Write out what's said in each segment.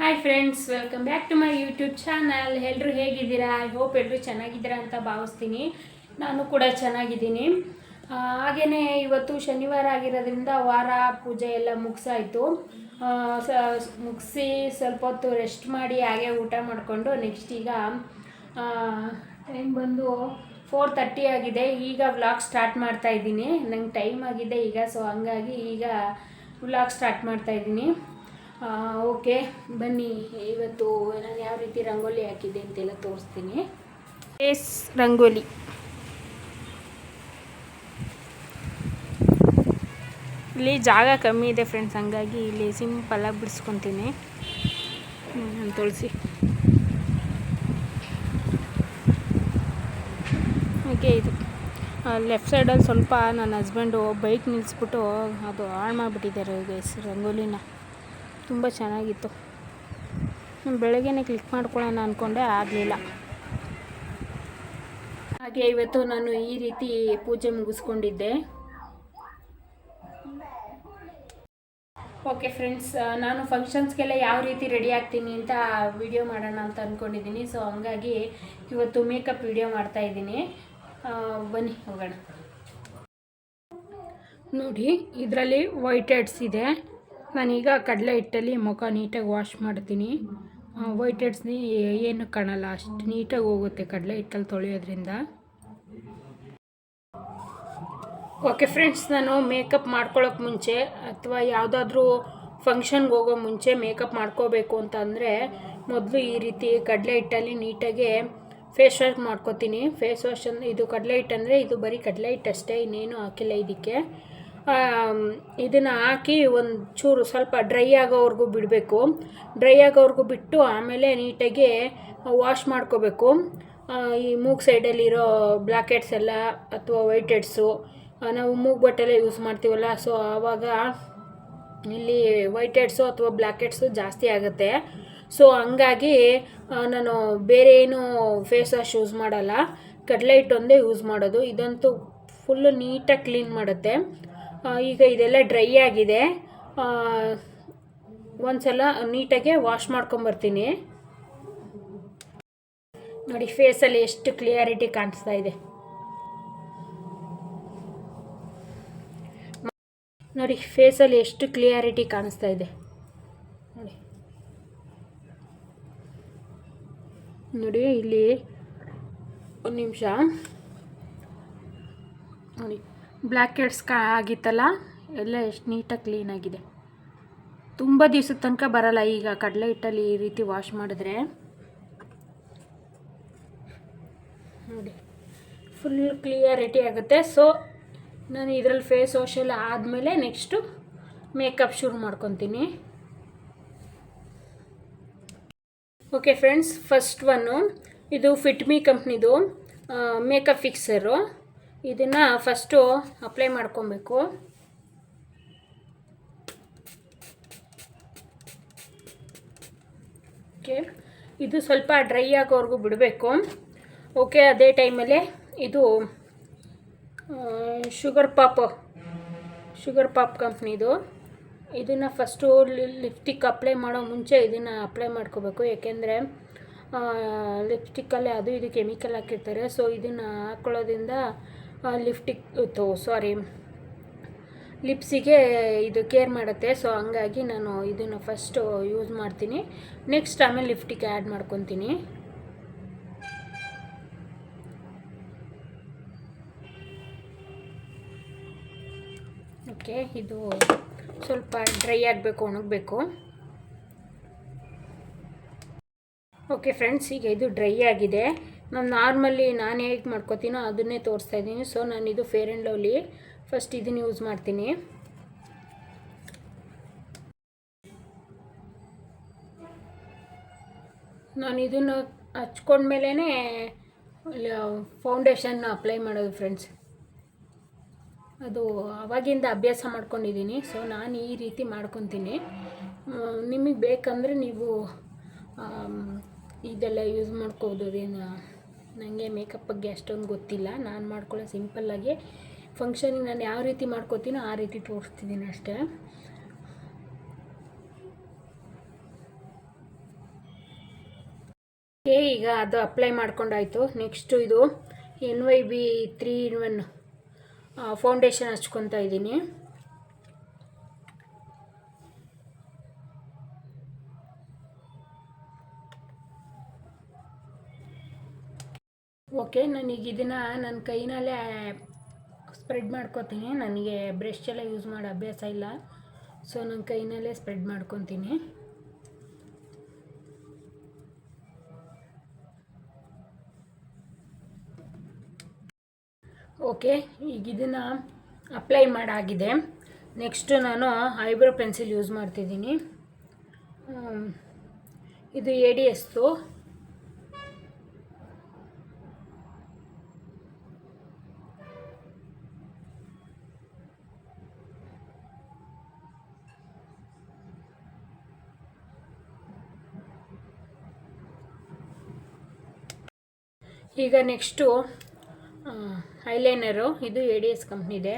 Hi friends welcome back to my YouTube channel ಎಲ್ಲರೂ ಹೇಗಿದ್ದೀರಾ? I hope ಎಲ್ಲರೂ ಚೆನ್ನಾಗಿದ್ದೀರಾ ಅಂತ ಭಾವಿಸ್ತೀನಿ. ನಾನು ಕೂಡ ಚೆನ್ನಾಗಿದ್ದೀನಿ. ಹಾಗೆಯೇ ಇವತ್ತು ಶನಿವಾರ ಆಗಿರೋದ್ರಿಂದ ವಾರ ಪೂಜೆ ಎಲ್ಲ ಮುಗಿಸಾಯಿತು. ಮುಗಿಸಿ ಸ್ವಲ್ಪ ಹೊತ್ತು ರೆಸ್ಟ್ ಮಾಡಿ ಹಾಗೆ ಊಟ ಮಾಡಿಕೊಂಡು ನೆಕ್ಸ್ಟ್ ಈಗ ಟೈಮ್ ಬಂದು ಫೋರ್ ತರ್ಟಿ ಆಗಿದೆ. ಈಗ ವ್ಲಾಗ್ ಸ್ಟಾರ್ಟ್ ಮಾಡ್ತಾ ಇದ್ದೀನಿ. ನಂಗೆ ಟೈಮ್ ಆಗಿದೆ ಈಗ ಸೊ ಹಂಗಾಗಿ ಈಗ ವ್ಲಾಗ್ ಸ್ಟಾರ್ಟ್ ಮಾಡ್ತಾ ಇದ್ದೀನಿ. ಓಕೆ, ಬನ್ನಿ. ಇವತ್ತು ನಾನು ಯಾವ ರೀತಿ ರಂಗೋಲಿ ಹಾಕಿದ್ದೆ ಅಂತೆಲ್ಲ ತೋರಿಸ್ತೀನಿ. ಎಸ್, ರಂಗೋಲಿ. ಇಲ್ಲಿ ಜಾಗ ಕಮ್ಮಿ ಇದೆ ಫ್ರೆಂಡ್ಸ್ ಹಂಗಾಗಿ ಇಲ್ಲಿ ಸಿಂಪಲ್ಲಾಗಿ ಬಿಡಿಸ್ಕೊತೀನಿ. ತುಳಸಿ ಓಕೆ, ಇದು ಲೆಫ್ಟ್ ಸೈಡಲ್ಲಿ ಸ್ವಲ್ಪ ನನ್ನ ಹಸ್ಬೆಂಡು ಬೈಕ್ ನಿಲ್ಲಿಸ್ಬಿಟ್ಟು ಅದು ಹಾಳು ಮಾಡಿಬಿಟ್ಟಿದ್ದಾರೆ ಗೈಸ್ ರಂಗೋಲಿನ. ತುಂಬ ಚೆನ್ನಾಗಿತ್ತು. ನಾನು ಬೆಳಗ್ಗೆನೇ ಕ್ಲಿಕ್ ಮಾಡ್ಕೊಳ್ಳೋಣ ಅಂದ್ಕೊಂಡೆ ಆಗಲಿಲ್ಲ. ಹಾಗೆ ಇವತ್ತು ನಾನು ಈ ರೀತಿ ಪೂಜೆ ಮುಗಿಸ್ಕೊಂಡಿದ್ದೆ. ಓಕೆ ಫ್ರೆಂಡ್ಸ್ ನಾನು ಫಂಕ್ಷನ್ಸ್ಗೆಲ್ಲ ಯಾವ ರೀತಿ ರೆಡಿ ಆಗ್ತೀನಿ ಅಂತ ವಿಡಿಯೋ ಮಾಡೋಣ ಅಂತ ಅಂದ್ಕೊಂಡಿದ್ದೀನಿ ಸೊ ಹಂಗಾಗಿ ಇವತ್ತು ಮೇಕಪ್ ವಿಡಿಯೋ ಮಾಡ್ತಾ ಇದ್ದೀನಿ. ಬನ್ನಿ, ಹೋಗೋಣ. ನೋಡಿ, ಇದರಲ್ಲಿ ವೈಟ್ ಹೆಡ್ಸ್ ಇದೆ. ನಾನೀಗ ಕಡಲೆ ಹಿಟ್ಟಲ್ಲಿ ಮುಖ ನೀಟಾಗಿ ವಾಶ್ ಮಾಡ್ತೀನಿ. ವೈಟ್ ಹೆಡ್ಸ್ ಏನು ಕಾಣಲ್ಲ, ಅಷ್ಟು ನೀಟಾಗಿ ಹೋಗುತ್ತೆ ಕಡಲೆ ಹಿಟ್ಟಲ್ಲಿ ತೊಳೆಯೋದ್ರಿಂದ. ಓಕೆ ಫ್ರೆಂಡ್ಸ್ ನಾನು ಮೇಕಪ್ ಮಾಡ್ಕೊಳ್ಳೋಕೆ ಮುಂಚೆ ಅಥವಾ ಯಾವುದಾದ್ರೂ ಫಂಕ್ಷನ್ಗೆ ಹೋಗೋ ಮುಂಚೆ ಮೇಕಪ್ ಮಾಡ್ಕೋಬೇಕು ಅಂತ ಅಂದರೆ ಮೊದಲು ಈ ರೀತಿ ಕಡಲೆ ಹಿಟ್ಟಲ್ಲಿ ನೀಟಾಗಿ ಫೇಸ್ ವಾಶ್ ಮಾಡ್ಕೋತೀನಿ. ಫೇಸ್ ವಾಶ್ ಅಂದರೆ ಇದು ಕಡಲೆ ಹಿಟ್ಟು ಅಂದರೆ ಇದು ಬರೀ ಕಡಲೆ ಹಿಟ್ಟು ಅಷ್ಟೇ, ಇನ್ನೇನು ಹಾಕಿಲ್ಲ ಇದಕ್ಕೆ. ಇದನ್ನು ಹಾಕಿ ಒಂದು ಚೂರು ಸ್ವಲ್ಪ ಡ್ರೈ ಆಗೋವರೆಗೂ ಬಿಡಬೇಕು. ಡ್ರೈ ಆಗೋವರೆಗೂ ಬಿಟ್ಟು ಆಮೇಲೆ ನೀಟಾಗಿ ವಾಶ್ ಮಾಡ್ಕೋಬೇಕು. ಈ ಮೂಗ್ ಸೈಡಲ್ಲಿರೋ ಬ್ಲ್ಯಾಕ್ ಎಲ್ಲ ಅಥವಾ ವೈಟ್ ಹೆಡ್ಸು ನಾವು ಮೂಗ್ ಬಟ್ಟೆಲ್ಲ ಯೂಸ್ ಮಾಡ್ತೀವಲ್ಲ, ಸೊ ಆವಾಗ ಇಲ್ಲಿ ವೈಟ್ ಹೆಡ್ಸು ಅಥವಾ ಬ್ಲ್ಯಾಕ್ ಹೆಡ್ಸು ಜಾಸ್ತಿ ಆಗುತ್ತೆ. ಸೊ ಹಂಗಾಗಿ ನಾನು ಬೇರೆ ಏನು ಫೇಸ್ ವಾಶ್ ಯೂಸ್ ಮಾಡಲ್ಲ. ಕಡಲೆ ಹಿಟ್ಟು ಒಂದೇ ಯೂಸ್ ಮಾಡೋದು. ಇದಂತೂ ಫುಲ್ಲು ನೀಟಾಗಿ ಕ್ಲೀನ್ ಮಾಡುತ್ತೆ. ಈಗ ಇದೆಲ್ಲ ಡ್ರೈ ಆಗಿದೆ. ಒಂದ್ಸಲ ನೀಟಾಗೆ ವಾಶ್ ಮಾಡ್ಕೊಂಬರ್ತೀನಿ. ನೋಡಿ ಫೇಸಲ್ಲಿ ಎಷ್ಟು ಕ್ಲಿಯಾರಿಟಿ ಕಾಣಿಸ್ತಾ ಇದೆ. ನೋಡಿ ಫೇಸಲ್ಲಿ ಎಷ್ಟು ಕ್ಲಿಯಾರಿಟಿ ಕಾಣಿಸ್ತಾ ಇದೆ. ನೋಡಿ. ನೋಡಿ, ಇಲ್ಲಿ ಒಂದು ನಿಮಿಷ. ನೋಡಿ. ಬ್ಲ್ಯಾಕ್ ಹೆಡ್ಸ್ ಕಾ ಆಗಿತ್ತಲ್ಲ, ಎಲ್ಲ ಎಷ್ಟು ನೀಟಾಗಿ ಕ್ಲೀನಾಗಿದೆ ತುಂಬ ದಿವ್ಸದ ತನಕ ಬರಲ್ಲ, ಈಗ ಕಡಲೆ ಹಿಟ್ಟಲ್ಲಿ ಈ ರೀತಿ ವಾಶ್ ಮಾಡಿದ್ರೆ. ನೋಡಿ ಫುಲ್ ಕ್ಲಿಯರಿಟಿ ಆಗುತ್ತೆ. ಸೊ ನಾನು ಇದರಲ್ಲಿ ಫೇಸ್ ವಾಶ್ ಎಲ್ಲ ಆದಮೇಲೆ ನೆಕ್ಸ್ಟು ಮೇಕಪ್ ಶುರು ಮಾಡ್ಕೊತೀನಿ. ಓಕೆ ಫ್ರೆಂಡ್ಸ್ ಫಸ್ಟ್ ಒನ್ನು ಇದು ಫಿಟ್ಮಿ ಕಂಪ್ನಿದು ಮೇಕಪ್ ಫಿಕ್ಸರು ಇದನ್ನು ಫಸ್ಟು ಅಪ್ಲೈ ಮಾಡ್ಕೊಬೇಕು. ಓಕೆ ಇದು ಸ್ವಲ್ಪ ಡ್ರೈ ಆಗೋವರೆಗೂ ಬಿಡಬೇಕು. ಓಕೆ ಅದೇ ಟೈಮಲ್ಲಿ ಇದು ಶುಗರ್ ಪಾಪ್ ಶುಗರ್ ಪಾಪ್ ಕಂಪ್ನಿದು ಇದನ್ನು ಫಸ್ಟು ಲಿಪ್ಸ್ಟಿಕ್ ಅಪ್ಲೈ ಮಾಡೋ ಮುಂಚೆ ಇದನ್ನು ಅಪ್ಲೈ ಮಾಡ್ಕೋಬೇಕು. ಏಕೆಂದರೆ ಲಿಪ್ಸ್ಟಿಕ್ಕಲ್ಲೇ ಅದು ಇದು ಕೆಮಿಕಲ್ ಹಾಕಿರ್ತಾರೆ. ಸೊ ಇದನ್ನು ಹಾಕ್ಕೊಳ್ಳೋದ್ರಿಂದ ಲಿಫ್ಟಿಕ್ ತೋ ಸಾರಿ ಲಿಪ್ಸಿಗೆ ಇದು ಕೇರ್ ಮಾಡುತ್ತೆ ಸೊ ಹಂಗಾಗಿ ನಾನು ಇದನ್ನು ಫಸ್ಟು ಯೂಸ್ ಮಾಡ್ತೀನಿ. ನೆಕ್ಸ್ಟ್ ಆಮೇಲೆ ಲಿಫ್ಟಿಗೆ ಆ್ಯಡ್ ಮಾಡ್ಕೊತೀನಿ. ಓಕೆ ಇದು ಸ್ವಲ್ಪ ಡ್ರೈ ಆಗಬೇಕು, ಒಣಗಬೇಕು. ಓಕೆ ಫ್ರೆಂಡ್ಸ್ ಈಗ ಇದು ಡ್ರೈ ಆಗಿದೆ. ನಾನು ನಾರ್ಮಲಿ ನಾನು ಹೇಗೆ ಮಾಡ್ಕೋತೀನೋ ಅದನ್ನೇ ತೋರಿಸ್ತಾ ಇದ್ದೀನಿ. ಸೊ ನಾನು ಇದು ಫೇರ್ ಆ್ಯಂಡ್ ಲವ್ಲಿ ಫಸ್ಟ್ ಇದನ್ನು ಯೂಸ್ ಮಾಡ್ತೀನಿ. ನಾನು ಇದನ್ನು ಹಚ್ಕೊಂಡ್ಮೇಲೇ ಫೌಂಡೇಶನ್ ಅಪ್ಲೈ ಮಾಡೋದು ಫ್ರೆಂಡ್ಸ್ ಅದು ಅವಾಗಿಂದ ಅಭ್ಯಾಸ ಮಾಡ್ಕೊಂಡಿದ್ದೀನಿ. ಸೊ ನಾನು ಈ ರೀತಿ ಮಾಡ್ಕೊತೀನಿ. ನಿಮಗೆ ಬೇಕಂದರೆ ನೀವು ಇದೆಲ್ಲ ಯೂಸ್ ಮಾಡ್ಕೋಬೋದು ಅದೇನು ನನಗೆ ಮೇಕಪ್ ಬಗ್ಗೆ ಅಷ್ಟೊಂದು ಗೊತ್ತಿಲ್ಲ. ನಾನು ಮಾಡ್ಕೊಳ್ಳೋ ಸಿಂಪಲ್ಲಾಗಿ ಫಂಕ್ಷನಿಗೆ ನಾನು ಯಾವ ರೀತಿ ಮಾಡ್ಕೋತೀನೋ ಆ ರೀತಿ ತೋರಿಸ್ತಿದ್ದೀನಿ ಅಷ್ಟೇ. ಏ ಈಗ ಅದು ಅಪ್ಲೈ ಮಾಡ್ಕೊಂಡಾಯಿತು. ನೆಕ್ಸ್ಟು ಇದು N Y B three in one foundation ಹಚ್ಕೊತಾ ಇದ್ದೀನಿ. ಓಕೆ, ನಾನೀಗ ಇದನ್ನು ನನ್ನ ಕೈನಲ್ಲೇ ಸ್ಪ್ರೆಡ್ ಮಾಡ್ಕೊತೀನಿ. ನನಗೆ ಬ್ರಷ್ ಎಲ್ಲ ಯೂಸ್ ಮಾಡೋ ಅಭ್ಯಾಸ ಇಲ್ಲ. ಸೊ ನನ್ನ ಕೈನಲ್ಲೇ ಸ್ಪ್ರೆಡ್ ಮಾಡ್ಕೊತೀನಿ. ಓಕೆ, ಈಗ ಇದನ್ನು ಅಪ್ಲೈ ಮಾಡಾಗಿದೆ. ನೆಕ್ಸ್ಟು ನಾನು ಐಬ್ರೋ ಪೆನ್ಸಿಲ್ ಯೂಸ್ ಮಾಡ್ತಿದ್ದೀನಿ. ಇದು ಎ ಡಿ ಎಸ್ದು ಈಗ ನೆಕ್ಸ್ಟು ಐಲೈನರು. ಇದು ಎ ಡಿ ಎಸ್ ಕಂಪ್ನಿದೆ.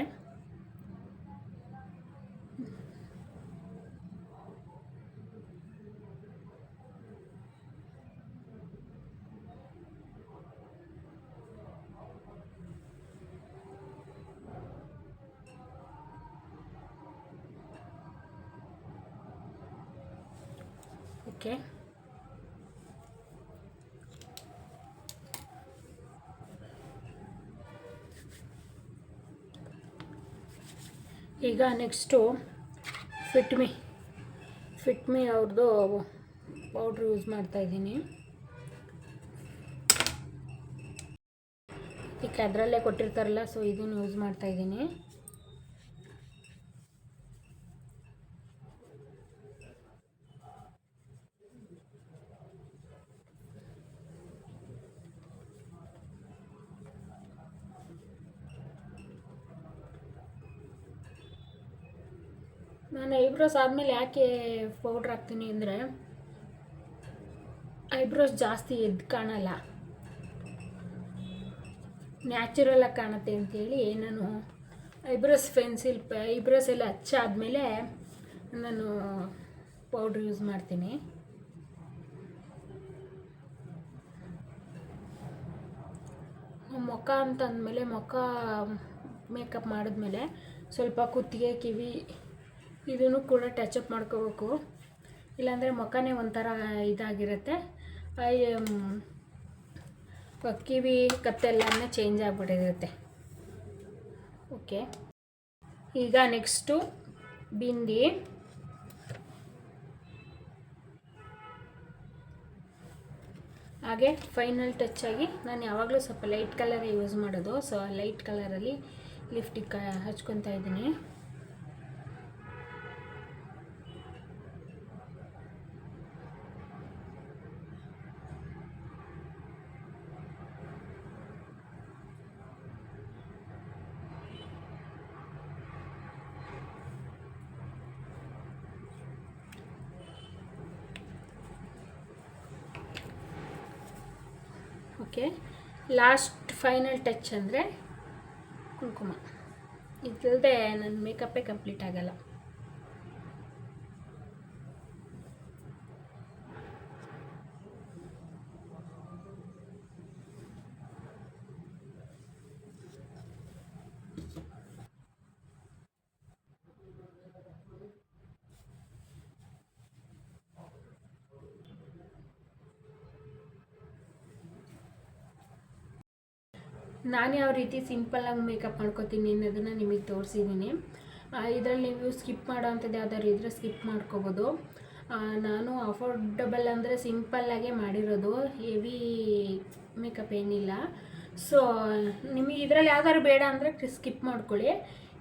ಓಕೆ. ಈಗ next fit me fit me ಅವ್ರದ್ದು ಪೌಡ್ರ್ ಯೂಸ್ ಮಾಡ್ತಾ ಇದ್ದೀನಿ. ಈಗ ಅದರಲ್ಲೇ ಕೊಟ್ಟಿರ್ತಾರಲ್ಲ ಸೊ ಇದನ್ನು ಯೂಸ್ ಮಾಡ್ತಾ ನಾನು ಐಬ್ರೋಸ್ ಆದಮೇಲೆ ಯಾಕೆ ಪೌಡ್ರ್ ಹಾಕ್ತೀನಿ ಅಂದರೆ, ಐಬ್ರೋಸ್ ಜಾಸ್ತಿ ಎದ್ದು ಕಾಣಲ್ಲ. ನ್ಯಾಚುರಲಾಗಿ ಕಾಣುತ್ತೆ ಅಂತೇಳಿ ನಾನು ಐಬ್ರೋಸ್ ಪೆನ್ಸಿಲ್, ಐಬ್ರೋಸ್ ಎಲ್ಲ ಹಚ್ಚಾದ್ಮೇಲೆ ನಾನು ಪೌಡ್ರ್ ಯೂಸ್ ಮಾಡ್ತೀನಿ. ಮುಖ ಅಂತಂದಮೇಲೆ ಮುಖ ಮೇಕಪ್ ಮಾಡಿದ್ಮೇಲೆ ಸ್ವಲ್ಪ ಕುತ್ತಿಗೆ ಕಿವಿ ಇದನ್ನು ಕೂಡ ಟಚಪ್ ಮಾಡ್ಕೋಬೇಕು. ಇಲ್ಲಾಂದರೆ ಮುಖನೇ ಒಂಥರ ಇದಾಗಿರುತ್ತೆ. ಕಿವಿ ಕತ್ತೆಲ್ಲನೇ ಚೇಂಜ್ ಆಗಿಬಿಟ್ಟಿರುತ್ತೆ. ಓಕೆ ಈಗ ನೆಕ್ಸ್ಟು ಬಿಂದಿ. ಹಾಗೆ ಫೈನಲ್ ಟಚ್ ಆಗಿ ನಾನು ಯಾವಾಗಲೂ ಸ್ವಲ್ಪ ಲೈಟ್ ಕಲರೇ ಯೂಸ್ ಮಾಡೋದು. ಸೊ ಲೈಟ್ ಕಲರಲ್ಲಿ ಲಿಫ್ಟಿಗೆ ಹಚ್ಕೊತಾ ಇದ್ದೀನಿ. ಓಕೆ ಲಾಸ್ಟ್ ಫೈನಲ್ ಟಚ್ ಅಂದರೆ ಕುಂಕುಮ. ಇದಲ್ಲದೆ ನನ್ನ ಮೇಕಪ್ಪೇ ಕಂಪ್ಲೀಟ್ ಆಗಲ್ಲ. ನಾನು ಯಾವ ರೀತಿ ಸಿಂಪಲ್ಲಾಗಿ ಮೇಕಪ್ ಮಾಡ್ಕೋತೀನಿ ಅನ್ನೋದನ್ನು ನಿಮಗೆ ತೋರಿಸಿದ್ದೀನಿ. ಇದರಲ್ಲಿ ನೀವು ಸ್ಕಿಪ್ ಮಾಡೋವಂಥದ್ದು ಯಾವ್ದಾದ್ರು ಇದ್ದರೆ ಸ್ಕಿಪ್ ಮಾಡ್ಕೋಬೋದು. ನಾನು ಅಫೋರ್ಡಬಲ್ ಅಂದರೆ ಸಿಂಪಲ್ಲಾಗೆ ಮಾಡಿರೋದು, ಹೆವಿ ಮೇಕಪ್ ಏನಿಲ್ಲ. ಸೊ ನಿಮಗೆ ಇದರಲ್ಲಿ ಯಾವ್ದಾದ್ರು ಬೇಡ ಅಂದರೆ ಸ್ಕಿಪ್ ಮಾಡ್ಕೊಳ್ಳಿ.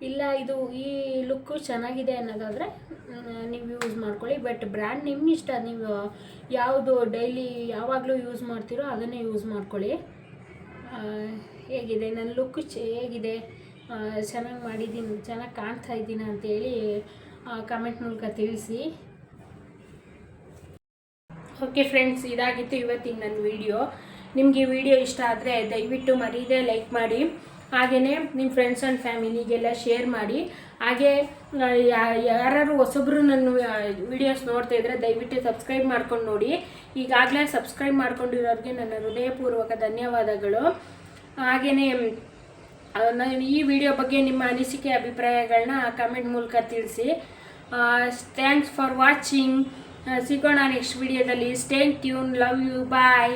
ಇಲ್ಲ, ಇದು ಈ ಲುಕ್ಕು ಚೆನ್ನಾಗಿದೆ ಅನ್ನೋದಾದರೆ ನೀವು ಯೂಸ್ ಮಾಡ್ಕೊಳ್ಳಿ. ಬಟ್ ಬ್ರ್ಯಾಂಡ್ ನಿಮ್ಮ ಇಷ್ಟ, ನೀವು ಯಾವುದು ಡೈಲಿ ಯಾವಾಗಲೂ ಯೂಸ್ ಮಾಡ್ತೀರೋ ಅದನ್ನೇ ಯೂಸ್ ಮಾಡ್ಕೊಳ್ಳಿ. ಹೇಗಿದೆ? ನನ್ನ ಲುಕ್ ಹೇಗಿದೆ? ಚೆನ್ನಾಗಿ ಮಾಡಿದ್ದೀನಿ ಚೆನ್ನಾಗಿ ಕಾಣ್ತಾ ಇದ್ದೀನ ಅಂತೇಳಿ ಕಮೆಂಟ್ ಮೂಲಕ ತಿಳಿಸಿ. ಓಕೆ ಫ್ರೆಂಡ್ಸ್ ಇದಾಗಿತ್ತು ಇವತ್ತಿನ ನನ್ನ ವಿಡಿಯೋ ನಿಮಗೆ ಈ ವಿಡಿಯೋ ಇಷ್ಟ ಆದರೆ ದಯವಿಟ್ಟು ಮರೀದೆ ಲೈಕ್ ಮಾಡಿ. ಹಾಗೆಯೇ ನಿಮ್ಮ ಫ್ರೆಂಡ್ಸ್ ಆ್ಯಂಡ್ ಫ್ಯಾಮಿಲಿಗೆಲ್ಲ ಶೇರ್ ಮಾಡಿ. ಹಾಗೆ ಯಾರು ಹೊಸಬ್ರು ನನ್ನ ವಿಡಿಯೋಸ್ ನೋಡ್ತಾ ಇದ್ದರೆ ದಯವಿಟ್ಟು ಸಬ್ಸ್ಕ್ರೈಬ್ ಮಾಡ್ಕೊಂಡು ನೋಡಿ. ಈಗಾಗಲೇ ಸಬ್ಸ್ಕ್ರೈಬ್ ಮಾಡ್ಕೊಂಡಿರೋರಿಗೆ ನನ್ನ ಹೃದಯಪೂರ್ವಕ ಧನ್ಯವಾದಗಳು. ಹಾಗೆಯೇ ಈ ವಿಡಿಯೋ ಬಗ್ಗೆ ನಿಮ್ಮ ಅನಿಸಿಕೆ ಅಭಿಪ್ರಾಯಗಳನ್ನ ಕಮೆಂಟ್ ಮೂಲಕ ತಿಳಿಸಿ. ಥ್ಯಾಂಕ್ಸ್ ಫಾರ್ ವಾಚಿಂಗ್ ಸಿಗೋಣ ನೆಕ್ಸ್ಟ್ ವಿಡಿಯೋದಲ್ಲಿ stay tune love you bye